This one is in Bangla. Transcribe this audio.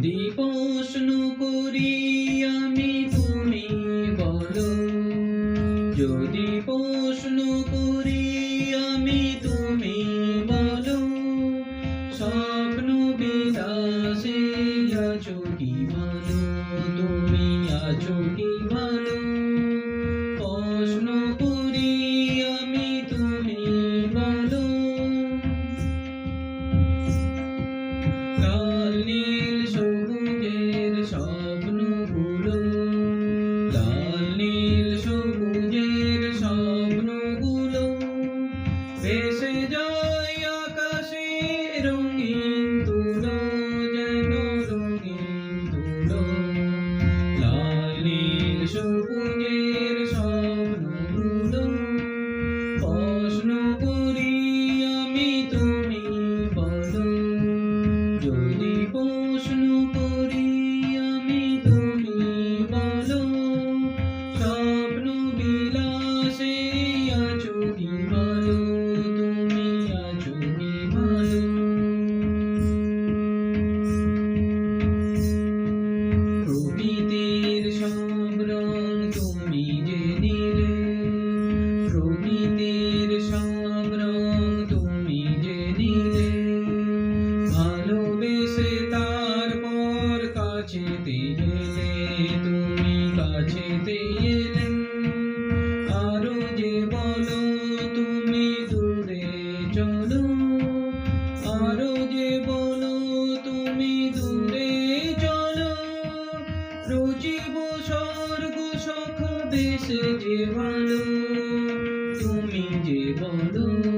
Di. এসে যায় এলে তুমি কাছে আরও যে বলো, তুমি আরও যে বলো, তুমি চলো। যে ভালো। তুমি যে বলো